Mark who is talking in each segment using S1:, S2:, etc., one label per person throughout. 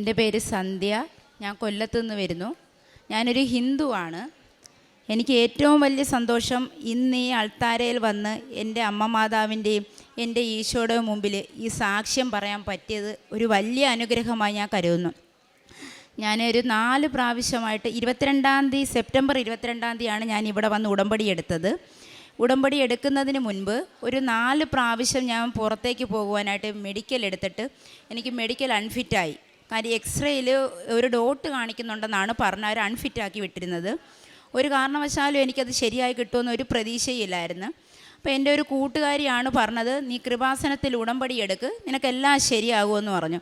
S1: എന്റെ പേര് സന്ധ്യ. ഞാൻ കൊല്ലത്തു നിന്ന് വരുന്നു. ഞാനൊരു ഹിന്ദുവാണ് എനിക്ക് ഏറ്റവും വലിയ സന്തോഷം ഇന്ന് ഈ അൾത്താരയിൽ വന്ന് എന്റെ അമ്മ മാതാവിന്റെയും എന്റെ ഈശോയുടെ മുമ്പിൽ ഈ സാക്ഷ്യം പറയാൻ പറ്റിയത് ഒരു വലിയ അനുഗ്രഹമായി ഞാൻ കരുതുന്നു. ഞാനൊരു നാല് പ്രാവശ്യമായിട്ട് ഇരുപത്തിരണ്ടാം തീയതി സെപ്റ്റംബർ ഇരുപത്തിരണ്ടാം തീയതിയാണ് ഞാൻ ഇവിടെ വന്ന് ഉടമ്പടി എടുത്തത്. ഉടമ്പടി എടുക്കുന്നതിന് മുൻപ് ഒരു നാല് പ്രാവശ്യം ഞാൻ പുറത്തേക്ക് പോകുവാനായിട്ട് മെഡിക്കൽ എടുത്തിട്ട് എനിക്ക് മെഡിക്കൽ അൺഫിറ്റായി. കാര്യം എക്സ്റേയിൽ ഒരു ഡോട്ട് കാണിക്കുന്നുണ്ടെന്നാണ് പറഞ്ഞ അവർ അൺഫിറ്റാക്കി വിട്ടിരുന്നത്. ഒരു കാരണവശാലും എനിക്കത് ശരിയായി കിട്ടുമെന്ന് ഒരു പ്രതീക്ഷയില്ലായിരുന്നു. അപ്പോൾ എന്റെ ഒരു കൂട്ടുകാരിയാണ് പറഞ്ഞത് നീ കൃപാസനത്തിൽ ഉടമ്പടി എടുക്ക് നിനക്കെല്ലാം ശരിയാകുമെന്ന് പറഞ്ഞു.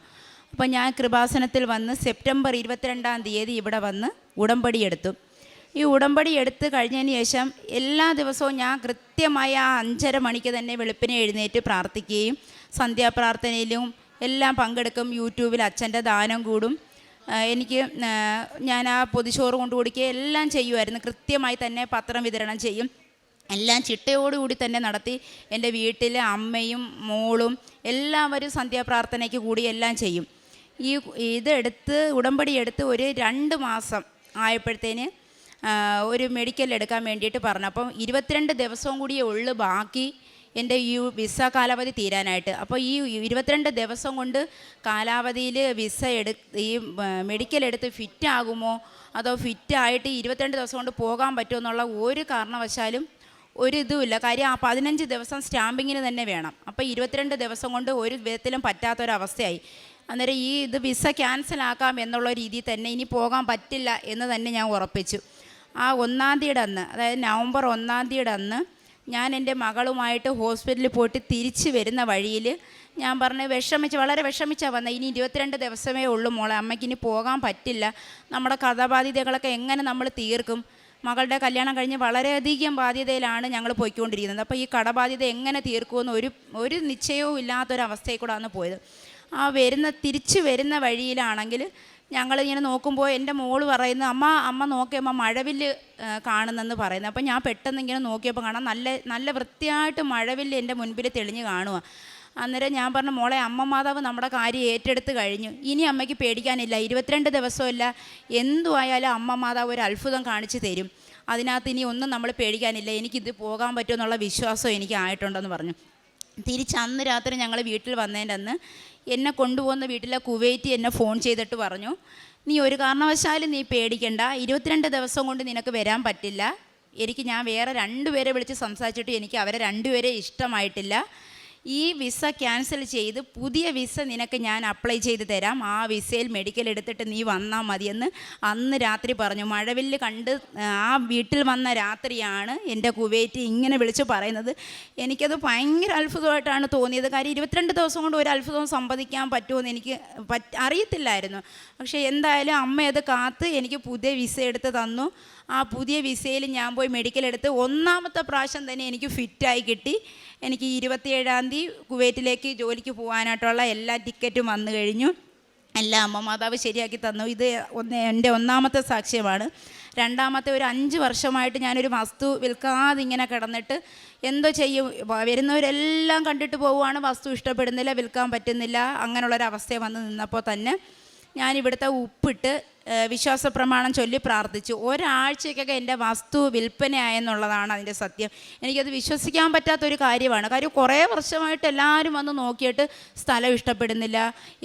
S1: അപ്പോൾ ഞാൻ കൃപാസനത്തിൽ വന്ന് സെപ്റ്റംബർ ഇരുപത്തിരണ്ടാം തീയതി ഇവിടെ വന്ന് ഉടമ്പടി എടുത്തു. ഈ ഉടമ്പടി എടുത്ത് കഴിഞ്ഞതിന് ശേഷം എല്ലാ ദിവസവും ഞാൻ കൃത്യമായി ആ അഞ്ചര മണിക്ക് തന്നെ വെളുപ്പിനെ എഴുന്നേറ്റ് പ്രാർത്ഥിക്കുകയും സന്ധ്യാപ്രാർത്ഥനയിലും എല്ലാം പങ്കെടുക്കും. യൂട്യൂബിൽ അച്ഛന്റെ ദാനം കൂടും. എനിക്ക് ഞാൻ ആ പൊതിച്ചോറ് കൊണ്ട് കൊടുക്കുകയും എല്ലാം ചെയ്യുമായിരുന്നു. കൃത്യമായി തന്നെ പത്രം വിതരണം ചെയ്യും. എല്ലാം ചിട്ടയോടുകൂടി തന്നെ നടത്തി എന്റെ വീട്ടിലെ അമ്മയും മോളും എല്ലാവരും സന്ധ്യാപ്രാർത്ഥനയ്ക്ക് കൂടി എല്ലാം ചെയ്യും. ഈ ഇതെടുത്ത് ഉടമ്പടി എടുത്ത് ഒരു രണ്ട് മാസം ആയപ്പോഴത്തേന് ഒരു മെഡിക്കൽ എടുക്കാൻ വേണ്ടിയിട്ട് പറഞ്ഞു. അപ്പം ഇരുപത്തിരണ്ട് ദിവസവും കൂടിയേ ഉള്ളു ബാക്കി. എന്റെ ഈ വിസ കാലാവധി തീരാനായിട്ട്. അപ്പോൾ ഈ ഇരുപത്തിരണ്ട് ദിവസം കൊണ്ട് കാലാവധിയിൽ വിസ എടു ഈ മെഡിക്കൽ എടുത്ത് ഫിറ്റ് ആകുമോ? അതോ ഫിറ്റ് ആയിട്ട് ഇരുപത്തിരണ്ട് ദിവസം കൊണ്ട് പോകാൻ പറ്റുമോ എന്നുള്ള ഒരു കാരണവശാലും ഒരു ഇതുമില്ല. കാര്യം ആ പതിനഞ്ച് ദിവസം സ്റ്റാമ്പിങ്ങിന് തന്നെ വേണം. അപ്പോൾ ഇരുപത്തിരണ്ട് ദിവസം കൊണ്ട് ഒരു വിധത്തിലും പറ്റാത്തൊരവസ്ഥയായി. അന്നേരം ഈ ഇത് വിസ ക്യാൻസൽ ആക്കാം എന്നുള്ള രീതിയിൽ തന്നെ ഇനി പോകാൻ പറ്റില്ല എന്ന് തന്നെ ഞാൻ ഉറപ്പിച്ചു. ആ ഒന്നാം തീയതി അന്ന് അതായത് നവംബർ ഒന്നാം തീയതി അന്ന് ഞാൻ എന്റെ മകളുമായിട്ട് ഹോസ്പിറ്റലിൽ പോയിട്ട് തിരിച്ചു വരുന്ന വഴിയിൽ ഞാൻ പറഞ്ഞ് വിഷമിച്ച് വളരെ വിഷമിച്ചാണ് വന്നത് ഇനി ഇരുപത്തിരണ്ട് ദിവസമേ ഉള്ളൂ മോളെ അമ്മയ്ക്ക് ഇനി പോകാൻ പറ്റില്ല. നമ്മുടെ കഥാബാധ്യതകളൊക്കെ എങ്ങനെ നമ്മൾ തീർക്കും? മകളുടെ കല്യാണം കഴിഞ്ഞ് വളരെയധികം ബാധ്യതയിലാണ് ഞങ്ങൾ പോയിക്കൊണ്ടിരിക്കുന്നത്. അപ്പോൾ ഈ കടബാധ്യത എങ്ങനെ തീർക്കുമെന്ന് ഒരു ഒരു നിശ്ചയവും ഇല്ലാത്തൊരവസ്ഥയിൽ കൂടെ അന്ന് പോയത്. ആ വരുന്ന തിരിച്ച് വരുന്ന വഴിയിലാണെങ്കിൽ ഞങ്ങളിങ്ങനെ നോക്കുമ്പോൾ എന്റെ മോൾ പറയുന്നു അമ്മ അമ്മ നോക്കിയമ്മ മഴവില്ല് കാണുന്നെന്ന് പറയുന്നത് അപ്പോൾ ഞാൻ പെട്ടെന്ന് ഇങ്ങനെ നോക്കിയപ്പോൾ കാണാം നല്ല നല്ല വൃത്തിയായിട്ട് മഴവില്ല് എന്റെ മുൻപിൽ തെളിഞ്ഞ് കാണുക അന്നേരം ഞാൻ പറഞ്ഞു മോളെ അമ്മ മാതാവ് നമ്മുടെ കാര്യം ഏറ്റെടുത്ത് കഴിഞ്ഞു. ഇനി അമ്മയ്ക്ക് പേടിക്കാനില്ല. ഇരുപത്തിരണ്ട് ദിവസമല്ല എന്തുമായാലും അമ്മ മാതാവ് ഒരു അത്ഭുതം കാണിച്ചു തരും. അതിനകത്ത് ഇനി ഒന്നും നമ്മൾ പേടിക്കാനില്ല. എനിക്കിത് പോകാൻ പറ്റുമെന്നുള്ള വിശ്വാസം എനിക്ക് ആയിട്ടുണ്ടെന്ന് പറഞ്ഞു. തിരിച്ച് അന്ന് രാത്രി ഞങ്ങൾ വീട്ടിൽ വന്നതിന്റെ അന്ന് എന്നെ കൊണ്ടുപോകുന്ന വീട്ടിലെ കുവൈറ്റി എന്നെ ഫോൺ ചെയ്തിട്ട് പറഞ്ഞു നീ ഒരു കാരണവശാലും നീ പേടിക്കണ്ട ഇരുപത്തിരണ്ട് ദിവസം കൊണ്ട് നിനക്ക് വരാൻ പറ്റില്ല. എനിക്ക് ഞാൻ വേറെ രണ്ടുപേരെ വിളിച്ച് സംസാരിച്ചിട്ട് എനിക്ക് അവരെ രണ്ടുപേരെ ഇഷ്ടമായിട്ടില്ല. ഈ വിസ ക്യാൻസൽ ചെയ്ത് പുതിയ വിസ നിനക്ക് ഞാൻ അപ്ലൈ ചെയ്ത് തരാം. ആ വിസയിൽ മെഡിക്കൽ എടുത്തിട്ട് നീ വന്നാൽ മതിയെന്ന് അന്ന് രാത്രി പറഞ്ഞു. മഴവില്ല് കണ്ട് ആ വീട്ടിൽ വന്ന രാത്രിയാണ് എന്റെ കുവൈറ്റ് ഇങ്ങനെ വിളിച്ച് പറയുന്നത്. എനിക്കത് ഭയങ്കര അത്ഭുതമായിട്ടാണ് തോന്നിയത്. കാര്യം ഇരുപത്തിരണ്ട് ദിവസം കൊണ്ട് ഒരു അത്ഭുതം സംവദിക്കാൻ പറ്റുമെന്ന് എനിക്ക് അറിയത്തില്ലായിരുന്നു. പക്ഷേ എന്തായാലും അമ്മ അത് കാത്ത് എനിക്ക് പുതിയ വിസ എടുത്ത് തന്നു. ആ പുതിയ വിസയിൽ ഞാൻ പോയി മെഡിക്കൽ എടുത്ത് ഒന്നാമത്തെ പ്രാവശ്യം തന്നെ എനിക്ക് ഫിറ്റായി കിട്ടി. എനിക്ക് ഇരുപത്തിയേഴാം തീയതി കുവൈറ്റിലേക്ക് ജോലിക്ക് പോകാനായിട്ടുള്ള എല്ലാ ടിക്കറ്റും വന്നു കഴിഞ്ഞു. എല്ലാം അമ്മ മാതാവ് ശരിയാക്കി തന്നു. ഇത് ഒന്ന് എന്റെ ഒന്നാമത്തെ സാക്ഷ്യമാണ്. രണ്ടാമത്തെ ഒരു അഞ്ച് വർഷമായിട്ട് ഞാനൊരു വസ്തു വിൽക്കാതെ ഇങ്ങനെ കിടന്നിട്ട് എന്തോ ചെയ്യും. വരുന്നവരെല്ലാം കണ്ടിട്ട് പോവുകയാണ്. വസ്തു ഇഷ്ടപ്പെടുന്നില്ല വിൽക്കാൻ പറ്റുന്നില്ല. അങ്ങനെയുള്ളൊരവസ്ഥ വന്ന് നിന്നപ്പോൾ തന്നെ. ഞാൻ ഇവിടുത്തെ ഉപ്പിട്ട് വിശ്വാസ പ്രമാണം ചൊല്ലി പ്രാർത്ഥിച്ചു. ഒരാഴ്ചയ്ക്കൊക്കെ എന്റെ വസ്തു വിൽപ്പനയായെന്നുള്ളതാണ് അതിന്റെ സത്യം. എനിക്കത് വിശ്വസിക്കാൻ പറ്റാത്തൊരു കാര്യമാണ്. കാര്യം കുറേ വർഷമായിട്ട് എല്ലാവരും വന്ന് നോക്കിയിട്ട് സ്ഥലം ഇഷ്ടപ്പെടുന്നില്ല.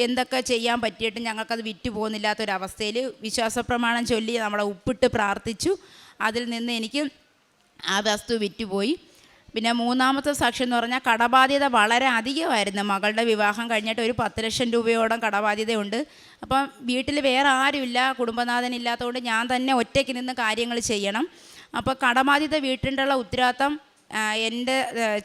S1: എന്തൊക്കെ ചെയ്യാൻ പറ്റിയിട്ട് ഞങ്ങൾക്കത് വിറ്റ് പോകുന്നില്ലാത്തൊരവസ്ഥയിൽ വിശ്വാസ പ്രമാണം ചൊല്ലി നമ്മളെ ഉപ്പിട്ട് പ്രാർത്ഥിച്ചു. അതിൽ നിന്ന് എനിക്ക് ആ വസ്തു വിറ്റുപോയി പിന്നെ മൂന്നാമത്തെ സാക്ഷ്യം എന്ന് പറഞ്ഞാൽ കടബാധ്യത വളരെ അധികമായിരുന്നു. മകളുടെ വിവാഹം കഴിഞ്ഞിട്ട് ഒരു പത്ത് ലക്ഷം രൂപയോളം കടബാധ്യതയുണ്ട്. അപ്പം വീട്ടിൽ വേറെ ആരുമില്ല കുടുംബനാഥൻ ഇല്ലാത്തതുകൊണ്ട് ഞാൻ തന്നെ ഒറ്റയ്ക്ക് നിന്ന് കാര്യങ്ങൾ ചെയ്യണം. അപ്പോൾ കടബാധ്യത വീട്ടിലുള്ള ഉത്തരവാദിത്തം എന്റെ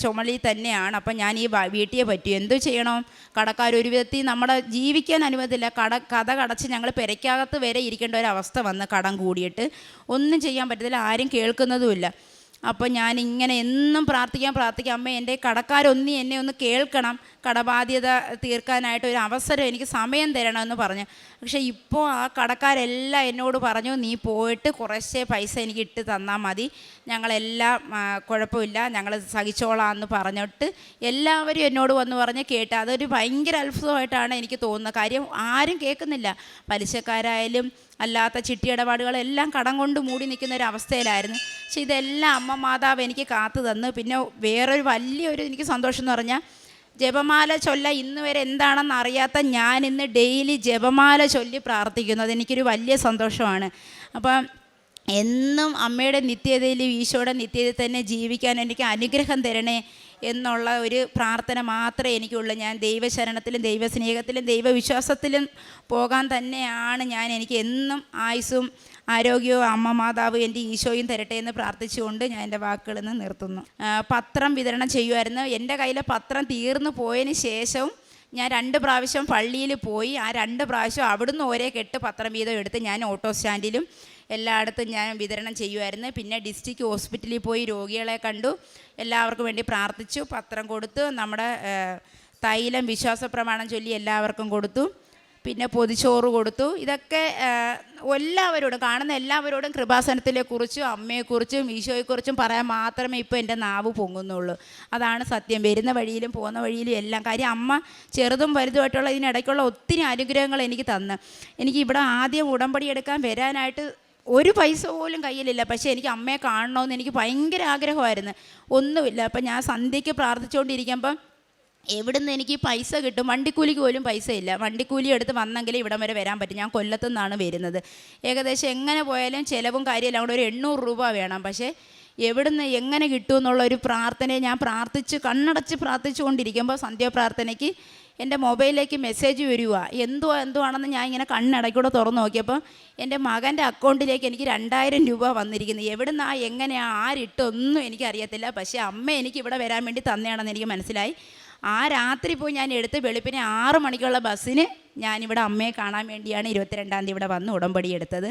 S1: ചുമളി തന്നെയാണ്. അപ്പം ഞാൻ ഈ വീട്ടിയെ പറ്റി എന്തു ചെയ്യണം? കടക്കാർ ഒരു വിധത്തിൽ നമ്മളെ ജീവിക്കാൻ അനുവദില്ല. കട കഥ കടച്ച് ഞങ്ങൾ പെരയ്ക്കകത്ത് വരെ ഇരിക്കേണ്ട ഒരു അവസ്ഥ വന്ന് കടം കൂടിയിട്ട് ഒന്നും ചെയ്യാൻ പറ്റത്തില്ല ആരും കേൾക്കുന്നതുമില്ല. അപ്പോൾ ഞാൻ ഇങ്ങനെ എന്നും പ്രാർത്ഥിക്കാൻ പ്രാർത്ഥിക്കാം. അമ്മ എന്റെ കടക്കാരൊന്നി എന്നെ ഒന്ന് കേൾക്കണം. കടബാധ്യത തീർക്കാനായിട്ട് ഒരു അവസരം എനിക്ക് സമയം തരണമെന്ന് പറഞ്ഞു. പക്ഷേ ഇപ്പോൾ ആ കടക്കാരെല്ലാം എന്നോട് പറഞ്ഞു നീ പോയിട്ട് കുറച്ചേ പൈസ എനിക്ക് ഇട്ട് തന്നാൽ മതി. ഞങ്ങളെല്ലാം കുഴപ്പമില്ല. ഞങ്ങൾ സഹിച്ചോളാം എന്ന് പറഞ്ഞിട്ട് എല്ലാവരും എന്നോട് വന്ന് പറഞ്ഞ് കേട്ട്. അതൊരു ഭയങ്കര അത്ഭുതമായിട്ടാണ് എനിക്ക് തോന്നുന്നത്. കാര്യം ആരും കേൾക്കുന്നില്ല. പലിശക്കാരായാലും അല്ലാത്ത ചിട്ടിയിടപാടുകളെല്ലാം കടം കൊണ്ട് മൂടി നിൽക്കുന്ന ഒരു അവസ്ഥയിലായിരുന്നു. പക്ഷെ ഇതെല്ലാം അമ്മ മാതാവ് എനിക്ക് കാത്തു തന്ന്. പിന്നെ വേറൊരു വലിയൊരു എനിക്ക് സന്തോഷം എന്ന് പറഞ്ഞാൽ ജപമാല ചൊല്ല ഇന്ന് വരെ എന്താണെന്ന് അറിയാത്ത ഞാൻ ഇന്ന് ഡെയിലി ജപമാല ചൊല്ലി പ്രാർത്ഥിക്കുന്നു അതെനിക്കൊരു വലിയ സന്തോഷമാണ്. അപ്പം എന്നും അമ്മയുടെ നിത്യതയിലും ഈശോയുടെ നിത്യതയിൽ തന്നെ ജീവിക്കാൻ എനിക്ക് അനുഗ്രഹം തരണേ എന്നുള്ള ഒരു പ്രാർത്ഥന മാത്രമേ എനിക്കുള്ളൂ. ഞാൻ ദൈവശരണത്തിലും ദൈവസ്നേഹത്തിലും ദൈവവിശ്വാസത്തിലും പോകാൻ തന്നെയാണ് ഞാൻ എനിക്ക് എന്നും ആയുസ്സും ആരോഗ്യവും അമ്മ മാതാവ് എന്റെ ഈശോയും തരട്ടെ എന്ന് പ്രാർത്ഥിച്ചുകൊണ്ട് ഞാൻ എന്റെ വാക്കുകളിൽ നിന്ന് നിർത്തുന്നു. പത്രം വിതരണം ചെയ്യുമായിരുന്നു എന്റെ കയ്യിലെ പത്രം തീർന്നു പോയതിന് ശേഷവും ഞാൻ രണ്ട് പ്രാവശ്യം പള്ളിയിൽ പോയി. ആ രണ്ട് പ്രാവശ്യം അവിടുന്ന് ഒരേ കെട്ട് പത്രം വീതം എടുത്ത് ഞാൻ ഓട്ടോ സ്റ്റാൻഡിലും എല്ലായിടത്തും ഞാൻ വിതരണം ചെയ്യുമായിരുന്നു പിന്നെ ഡിസ്ട്രിക്ട് ഹോസ്പിറ്റലിൽ പോയി രോഗികളെ കണ്ടു. എല്ലാവർക്കും വേണ്ടി പ്രാർത്ഥിച്ചു. പത്രം കൊടുത്തു. നമ്മുടെ തൈലം വിശ്വാസ പ്രമാണം ചൊല്ലി എല്ലാവർക്കും കൊടുത്തു. പിന്നെ പൊതിച്ചോറ് കൊടുത്തു. ഇതൊക്കെ എല്ലാവരോടും കാണുന്ന എല്ലാവരോടും കൃപാസനത്തിനെക്കുറിച്ചും അമ്മയെക്കുറിച്ചും ഈശോയെക്കുറിച്ചും പറയാൻ മാത്രമേ ഇപ്പോൾ എന്റെ നാവ് പൊങ്ങുന്നുള്ളൂ. അതാണ് സത്യം. വരുന്ന വഴിയിലും പോകുന്ന വഴിയിലും എല്ലാം. കാര്യം അമ്മ ചെറുതും വലുതുമായിട്ടുള്ള ഇതിനിടയ്ക്കുള്ള ഒത്തിരി അനുഗ്രഹങ്ങൾ എനിക്ക് തന്ന്. എനിക്ക് ഇവിടെ ആദ്യം ഉടമ്പടി എടുക്കാൻ വരാനായിട്ട് ഒരു പൈസ പോലും കയ്യിലില്ല. പക്ഷേ എനിക്ക് അമ്മയെ കാണണമെന്ന് എനിക്ക് ഭയങ്കര ആഗ്രഹമായിരുന്നു. ഒന്നുമില്ല. അപ്പം ഞാൻ സന്ധ്യയ്ക്ക് പ്രാർത്ഥിച്ചുകൊണ്ടിരിക്കുമ്പം എവിടുന്ന് എനിക്ക് പൈസ കിട്ടും? വണ്ടിക്കൂലിക്ക് പോലും പൈസ ഇല്ല. വണ്ടിക്കൂലി എടുത്ത് വന്നെങ്കിൽ ഇവിടം വരെ വരാൻ പറ്റും. ഞാൻ കൊല്ലത്തു നിന്നാണ് വരുന്നത്. ഏകദേശം എങ്ങനെ പോയാലും ചിലവും കാര്യമില്ല അവിടെ ഒരു എണ്ണൂറ് രൂപ വേണം. പക്ഷേ എവിടുന്ന് എങ്ങനെ കിട്ടും എന്നുള്ള ഒരു പ്രാർത്ഥനയെ ഞാൻ പ്രാർത്ഥിച്ച് കണ്ണടച്ച് പ്രാർത്ഥിച്ചു കൊണ്ടിരിക്കുമ്പോൾ സന്ധ്യാപ്രാർത്ഥനയ്ക്ക് എന്റെ മൊബൈലിലേക്ക് മെസ്സേജ് വരിക എന്തോ എന്തുവാണെന്ന് ഞാൻ ഇങ്ങനെ കണ്ണടയ്ക്കൂടെ തുറന്ന് നോക്കിയപ്പോൾ എന്റെ മകന്റെ അക്കൗണ്ടിലേക്ക് എനിക്ക് രണ്ടായിരം രൂപ വന്നിരിക്കുന്നു. എവിടുന്നാ എങ്ങനെയാ ആരിട്ടൊന്നും എനിക്കറിയത്തില്ല. പക്ഷേ അമ്മ എനിക്ക് ഇവിടെ വരാൻ വേണ്ടി തന്നെയാണെന്ന് എനിക്ക് മനസ്സിലായി. ആ രാത്രി പോയി ഞാൻ എടുത്ത് വെളുപ്പിനെ ആറ് മണിക്കുള്ള ബസ്സിന് ഞാനിവിടെ അമ്മയെ കാണാൻ വേണ്ടിയാണ് ഇരുപത്തിരണ്ടാം തീയതി ഇവിടെ വന്ന് ഉടമ്പടി എടുത്തത്.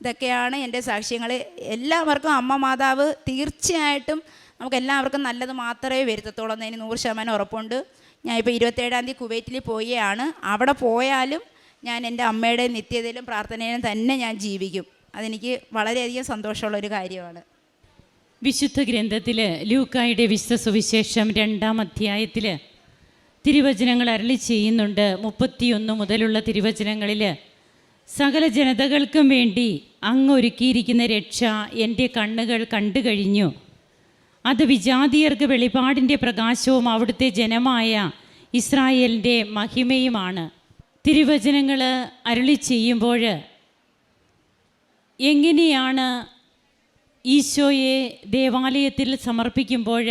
S1: ഇതൊക്കെയാണ് എന്റെ സാക്ഷ്യങ്ങൾ. എല്ലാവർക്കും അമ്മ മാതാവ് തീർച്ചയായിട്ടും നമുക്ക് എല്ലാവർക്കും നല്ലത് മാത്രമേ വരുത്തത്തുള്ളൂ എന്നതിന് നൂറ് ശതമാനം ഉറപ്പുണ്ട്. ഞാൻ ഇപ്പോൾ ഇരുപത്തേഴാം തീയതി കുവൈറ്റിൽ പോയാണ് അവിടെ പോയാലും ഞാൻ എന്റെ അമ്മയുടെ നിത്യതയിലും പ്രാർത്ഥനയിലും തന്നെ ഞാൻ ജീവിക്കും. അതെനിക്ക് വളരെയധികം സന്തോഷമുള്ള ഒരു കാര്യമാണ്.
S2: വിശുദ്ധ ഗ്രന്ഥത്തിൽ ലൂക്കായുടെ വിശുദ്ധ സുവിശേഷം രണ്ടാം അധ്യായത്തിൽ തിരുവചനങ്ങൾ അരളി ചെയ്യുന്നുണ്ട്. മുപ്പത്തിയൊന്ന് മുതലുള്ള തിരുവചനങ്ങളിൽ സകല ജനതകൾക്കും വേണ്ടി അങ്ങൊരുക്കിയിരിക്കുന്ന രക്ഷ എന്റെ കണ്ണുകൾ കണ്ടു കഴിഞ്ഞു. അത് വിജാതീയർക്ക് വെളിപാടിന്റെ പ്രകാശവും അവിടുത്തെ ജനമായ ഇസ്രായേലിന്റെ മഹിമയുമാണ്. തിരുവചനങ്ങൾ അരളി ചെയ്യുമ്പോൾ എങ്ങനെയാണ് ഈശോയെ ദേവാലയത്തിൽ സമർപ്പിക്കുമ്പോൾ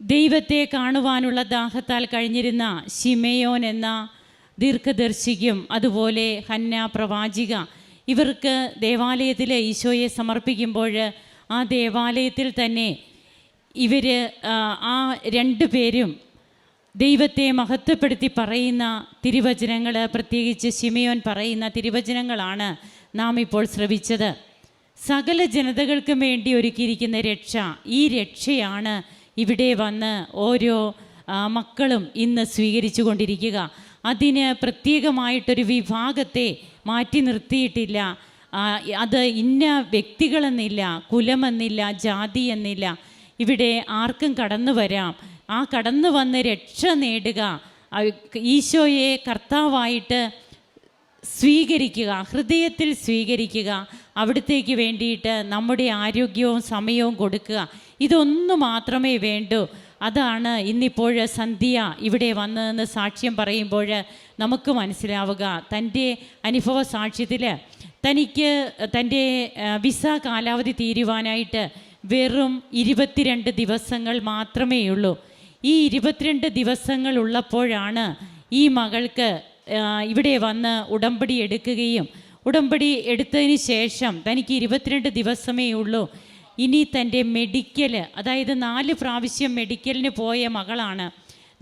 S2: ദൈവത്തെ കാണുവാനുള്ള ദാഹത്താൽ കഴിഞ്ഞിരുന്ന ശിമയോൻ എന്ന ദീർഘദർശിക്കും അതുപോലെ ഹന്ന പ്രവാചിക ഇവർക്ക് ദേവാലയത്തിൽ ഈശോയെ സമർപ്പിക്കുമ്പോൾ ആ ദേവാലയത്തിൽ തന്നെ ഇവർ ആ രണ്ട് പേരും ദൈവത്തെ മഹത്വപ്പെടുത്തി പറയുന്ന തിരുവചനങ്ങൾ പ്രത്യേകിച്ച് ശിമയോൻ പറയുന്ന തിരുവചനങ്ങളാണ് നാം ഇപ്പോൾ ശ്രവിച്ചത്. സകല ജനതകൾക്കും വേണ്ടി ഒരുക്കിയിരിക്കുന്ന രക്ഷ ഈ രക്ഷയാണ് ഇവിടെ വന്ന് ഓരോ മക്കളും ഇന്ന് സ്വീകരിച്ചു കൊണ്ടിരിക്കുക അതിന് പ്രത്യേകമായിട്ടൊരു വിഭാഗത്തെ മാറ്റി നിർത്തിയിട്ടില്ല. അത് ഇന്ന വ്യക്തികളെന്നില്ല കുലമെന്നില്ല ജാതി എന്നില്ല ഇവിടെ ആർക്കും കടന്നു വരാം. ആ കടന്നു വന്ന് രക്ഷ നേടുക ഈശോയെ കർത്താവായിട്ട് സ്വീകരിക്കുക ഹൃദയത്തിൽ സ്വീകരിക്കുക അവിടത്തേക്ക് വേണ്ടിയിട്ട് നമ്മുടെ ആരോഗ്യവും സമയവും കൊടുക്കുക. ഇതൊന്നു മാത്രമേ വേണ്ടൂ. അതാണ് ഇന്നിപ്പോൾ സന്ധ്യ ഇവിടെ വന്നതെന്ന് സാക്ഷ്യം പറയുമ്പോൾ നമുക്ക് മനസ്സിലാവുക. തന്റെ അനുഭവ സാക്ഷ്യത്തിൽ തനിക്ക് തന്റെ വിസ കാലാവധി തീരുവാനായിട്ട് വെറും ഇരുപത്തിരണ്ട് ദിവസങ്ങൾ മാത്രമേ ഉള്ളൂ ഈ ഇരുപത്തിരണ്ട് ദിവസങ്ങൾ ഉള്ളപ്പോഴാണ് ഈ മകൾക്ക് ഇവിടെ വന്ന് ഉടമ്പടി എടുക്കുകയും. ഉടമ്പടി എടുത്തതിന് ശേഷം തനിക്ക് ഇരുപത്തിരണ്ട് ദിവസമേ ഉള്ളൂ. ഇനി തന്റെ മെഡിക്കൽ അതായത് നാല് പ്രാവശ്യം മെഡിക്കലിന് പോയ മകളാണ്.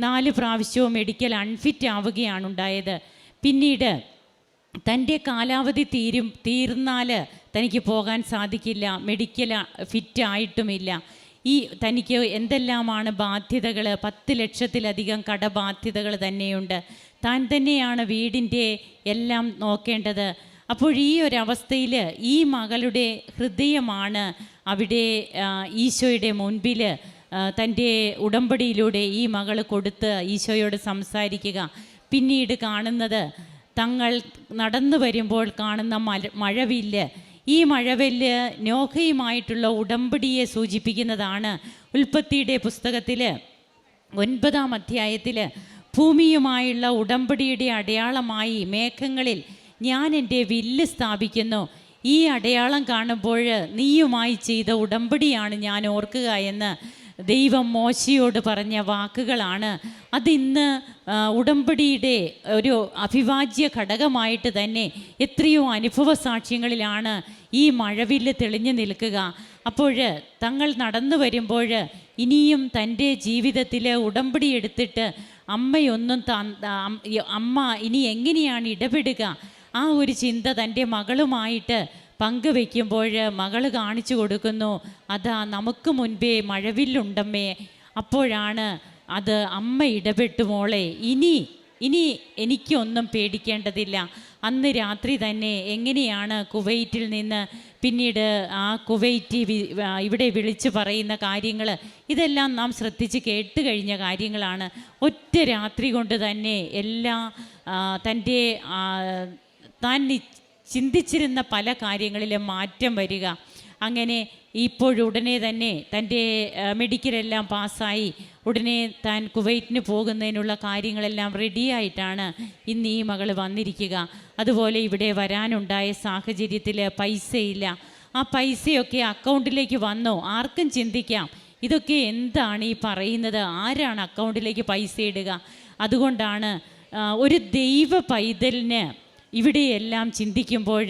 S2: നാല് പ്രാവശ്യവും മെഡിക്കൽ അൺഫിറ്റ് ആവുകയാണ് ഉണ്ടായത്. പിന്നീട് തന്റെ കാലാവധി തീരും തീർന്നാൽ തനിക്ക് പോകാൻ സാധിക്കില്ല. മെഡിക്കൽ ഫിറ്റ് ആയിട്ടുമില്ല. ഈ തനിക്ക് എന്തെല്ലാമാണ് ബാധ്യതകൾ? പത്ത് ലക്ഷത്തിലധികം കടബാധ്യതകൾ തന്നെയുണ്ട്. താൻ തന്നെയാണ് വീടിന്റെ എല്ലാം നോക്കേണ്ടത്. അപ്പോൾ ഈ ഒരവസ്ഥയിൽ ഈ മകളുടെ ഹൃദയമാണ് അവിടെ ഈശോയുടെ മുൻപിൽ തന്റെ ഉടമ്പടിയിലൂടെ ഈ മകൾ കൊടുത്ത് ഈശോയോട് സംസാരിക്കുക. പിന്നീട് കാണുന്നത് തങ്ങൾ നടന്നു വരുമ്പോൾ കാണുന്ന മഴവില്ല്. ഈ മഴവെല്ല് നോഹയുമായിട്ടുള്ള ഉടമ്പടിയെ സൂചിപ്പിക്കുന്നതാണ് ഉൽപ്പത്തിയുടെ പുസ്തകത്തിൽ ഒൻപതാം അധ്യായത്തിൽ ഭൂമിയുമായുള്ള ഉടമ്പടിയുടെ അടയാളമായി മേഘങ്ങളിൽ ഞാൻ എന്റെ വില്ല് സ്ഥാപിക്കുന്നു. ഈ അടയാളം കാണുമ്പോൾ നീയുമായി ചെയ്ത ഉടമ്പടിയാണ് ഞാൻ ഓർക്കുക എന്ന് ദൈവം മോശയോട് പറഞ്ഞ വാക്കുകളാണ്. അതിന്ന് ഉടമ്പടിയുടെ ഒരു അഭിവാജ്യ ഘടകമായിട്ട് തന്നെ എത്രയോ അനുഭവ സാക്ഷ്യങ്ങളിലാണ് ഈ മഴവിൽ തെളിഞ്ഞു നിൽക്കുക. അപ്പോൾ തങ്ങൾ നടന്നു വരുമ്പോൾ ഇനിയും തന്റെ ജീവിതത്തിൽ ഉടമ്പടി എടുത്തിട്ട് അമ്മയൊന്നും അമ്മ ഇനി എങ്ങനെയാണ് ഇടപെടുക? ആ ഒരു ചിന്ത തന്റെ മകളുമായിട്ട് പങ്കുവെക്കുമ്പോൾ മകൾ കാണിച്ചു കൊടുക്കുന്നു. അതാ നമുക്ക് മുൻപേ മഴവില്ലുണ്ടമ്മേ. അപ്പോഴാണ് അത് അമ്മ ഇടപെട്ടു മോളെ. ഇനി ഇനി എനിക്കൊന്നും പേടിക്കേണ്ടതില്ല. അന്ന് രാത്രി തന്നെ എങ്ങനെയാണ് കുവൈറ്റിൽ നിന്ന് പിന്നീട് ആ കുവൈറ്റി ഇവിടെ വിളിച്ചു പറയുന്ന കാര്യങ്ങൾ ഇതെല്ലാം നാം ശ്രദ്ധിച്ച് കേട്ട് കഴിഞ്ഞ കാര്യങ്ങളാണ്. ഒറ്റ രാത്രി കൊണ്ട് തന്നെ എല്ലാ തന്റെ താൻ ചിന്തിച്ചിരുന്ന പല കാര്യങ്ങളിലും മാറ്റം വരിക. അങ്ങനെ ഇപ്പോഴുടനെ തന്നെ തന്റെ മെഡിക്കലെല്ലാം പാസ്സായി. ഉടനെ താൻ കുവൈറ്റിന് പോകുന്നതിനുള്ള കാര്യങ്ങളെല്ലാം റെഡിയായിട്ടാണ് ഇന്ന് ഈ മകൾ വന്നിരിക്കുക. അതുപോലെ ഇവിടെ വരാനുണ്ടായ സാഹചര്യത്തിൽ പൈസയില്ല. ആ പൈസയൊക്കെ അക്കൗണ്ടിലേക്ക് വന്നോ? ആർക്കും ചിന്തിക്കാം. ഇതൊക്കെ എന്താണ് ഈ പറയുന്നത്? ആരാണ് അക്കൗണ്ടിലേക്ക് പൈസ ഇടുക? അതുകൊണ്ടാണ് ഒരു ദൈവ പൈതലിന് ഇവിടെയെല്ലാം ചിന്തിക്കുമ്പോൾ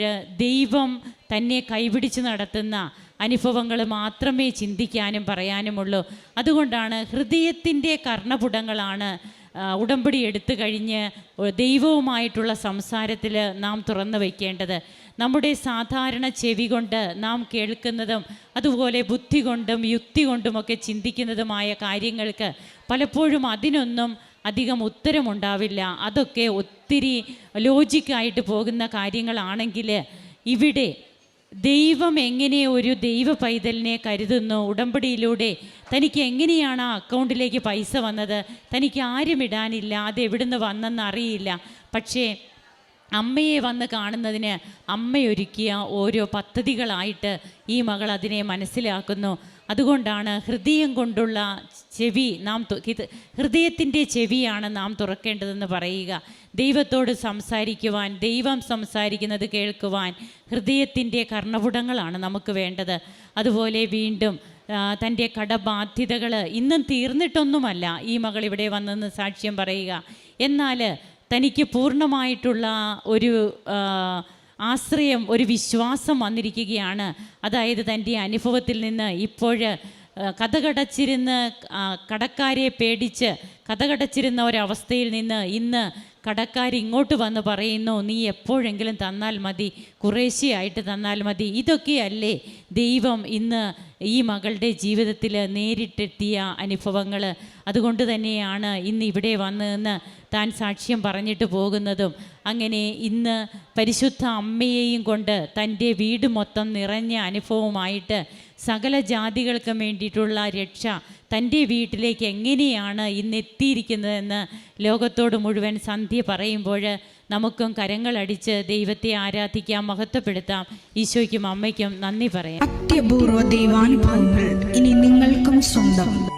S2: ദൈവം തന്നെ കൈപിടിച്ച് നടത്തുന്ന അനുഭവങ്ങൾ മാത്രമേ ചിന്തിക്കാനും പറയാനുമുള്ളൂ. അതുകൊണ്ടാണ് ഹൃദയത്തിന്റെ കർണപുടങ്ങളാണ് ഉടമ്പടി എടുത്തു കഴിഞ്ഞ് ദൈവവുമായിട്ടുള്ള സംസാരത്തിൽ നാം തുറന്നു വയ്ക്കേണ്ടത് നമ്മുടെ സാധാരണ ചെവി കൊണ്ട് നാം കേൾക്കുന്നതും അതുപോലെ ബുദ്ധി കൊണ്ടും യുക്തി കൊണ്ടുമൊക്കെ ചിന്തിക്കുന്നതുമായ കാര്യങ്ങൾക്ക് പലപ്പോഴും അതിനൊന്നും അധികം ഉത്തരമുണ്ടാവില്ല. അതൊക്കെ ഒത്തിരി ലോജിക്കായിട്ട് പോകുന്ന കാര്യങ്ങളാണെങ്കിൽ ഇവിടെ ദൈവം എങ്ങനെ ഒരു ദൈവ പൈതലിനെ കരുതുന്നു? ഉടമ്പടിയിലൂടെ തനിക്ക് എങ്ങനെയാണ് ആ അക്കൗണ്ടിലേക്ക് പൈസ വന്നത്? തനിക്ക് ആരും ഇടാനില്ല അത് എവിടുന്ന് വന്നെന്ന് അറിയില്ല. പക്ഷേ അമ്മയെ വന്ന് കാണുന്നതിന് അമ്മയൊരുക്കിയ ഓരോ പദ്ധതികളായിട്ട് ഈ മകൾ അതിനെ മനസ്സിലാക്കുന്നു. അതുകൊണ്ടാണ് ഹൃദയം കൊണ്ടുള്ള ചെവി നാം ഹൃദയത്തിന്റെ ചെവിയാണ് നാം തുറക്കേണ്ടതെന്ന് പറയുക. ദൈവത്തോട് സംസാരിക്കുവാൻ ദൈവം സംസാരിക്കുന്നത് കേൾക്കുവാൻ ഹൃദയത്തിന്റെ കർണപുടങ്ങളാണ് നമുക്ക് വേണ്ടത്. അതുപോലെ വീണ്ടും തന്റെ കടബാധ്യതകൾ ഇന്നും തീർന്നിട്ടൊന്നുമല്ല ഈ മകൾ ഇവിടെ വന്നെന്ന് സാക്ഷ്യം പറയുക. എന്നാൽ തനിക്ക് പൂർണമായിട്ടുള്ള ഒരു ആശ്രയം ഒരു വിശ്വാസം വന്നിരിക്കുകയാണ്. അതായത് തന്റെ അനുഭവത്തിൽ നിന്ന് ഇപ്പോൾ കഥകടച്ചിരുന്ന് കടക്കാരെ പേടിച്ച് കഥകടച്ചിരുന്ന ഒരവസ്ഥയിൽ നിന്ന് ഇന്ന് കടക്കാർ ഇങ്ങോട്ട് വന്ന് പറയുന്നു നീ എപ്പോഴെങ്കിലും തന്നാൽ മതി കുറേശ്ശെയായിട്ട് തന്നാൽ മതി. ഇതൊക്കെയല്ലേ ദൈവം ഇന്ന് ഈ മകളുടെ ജീവിതത്തിൽ നേരിട്ടെത്തിയ അനുഭവങ്ങൾ. അതുകൊണ്ട് തന്നെയാണ് ഇന്ന് ഇവിടെ വന്ന് നിന്ന് താൻ സാക്ഷ്യം പറഞ്ഞിട്ട് പോകുന്നതും. അങ്ങനെ ഇന്ന് പരിശുദ്ധ അമ്മയെയും കൊണ്ട് തന്റെ വീട് മൊത്തം നിറഞ്ഞ അനുഭവമായിട്ട് സകല ജാതികൾക്കും വേണ്ടിയിട്ടുള്ള രക്ഷ തന്റെ വീട്ടിലേക്ക് എങ്ങനെയാണ് ഇന്ന് എത്തിയിരിക്കുന്നതെന്ന് ലോകത്തോട് മുഴുവൻ സന്ധ്യ പറയുമ്പോൾ നമുക്കും കരങ്ങളടിച്ച് ദൈവത്തെ ആരാധിക്കാം മഹത്വപ്പെടുത്താം. ഈശോയ്ക്കും അമ്മയ്ക്കും നന്ദി പറയാം.
S3: അത്യപൂർവ ദൈവാനുഭവങ്ങൾ ഇനി നിങ്ങൾക്കും സ്വന്തം.